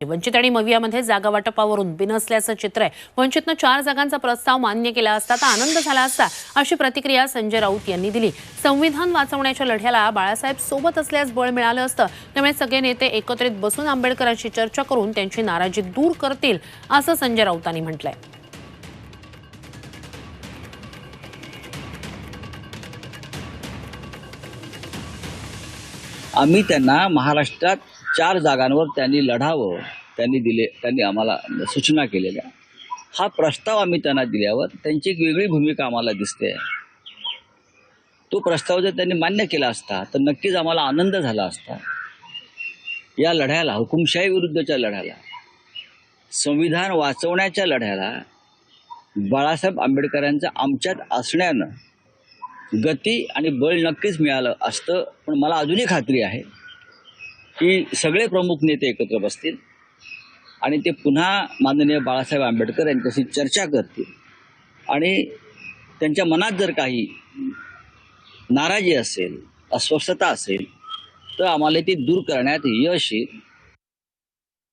वंचित आणि मवियामध्ये जागा वाटपावरून बिनसल्याचं चित्र आहे. वंचितनं चार जागांचा प्रस्ताव मान्य केला असता तर आनंद झाला असता अशी प्रतिक्रिया संजय राऊत यांनी दिली. संविधान वाचवण्याच्या लढ्याला बाळासाहेब सोबत असल्यास बळ मिळालं असतं. त्यामुळे सगळे नेते एकत्रित बसून आंबेडकरांशी चर्चा करून त्यांची नाराजी दूर करतील असं संजय राऊतांनी म्हटलंय. आम्ही त्यांना महाराष्ट्रात चार जागांवर त्यांनी लढावं त्यांनी दिले त्यांनी आम्हाला सूचना केलेल्या. हा प्रस्ताव आम्ही त्यांना दिल्यावर त्यांची एक वेगळी भूमिका आम्हाला दिसते. तो प्रस्ताव जर त्यांनी मान्य केला असता तर नक्कीच आम्हाला आनंद झाला असता. या लढ्याला हुकुमशाही विरुद्धच्या लढ्याला संविधान वाचवण्याच्या लढ्याला बाळासाहेब आंबेडकरांचं आमच्यात असण्यानं गती आणि बळ नक्कीच मिळालं असतं पण मला अजूनही खात्री आहे. की सगळे प्रमुख नेते एकत्र बसतील आणि ते पुन्हा माननीय बाळासाहेब आंबेडकर यांच्याशी चर्चा करतील. आणि त्यांच्या मनात जर काही नाराजी असेल अस्वस्थता असेल तर आम्हाला ती दूर करण्यात यश येईल.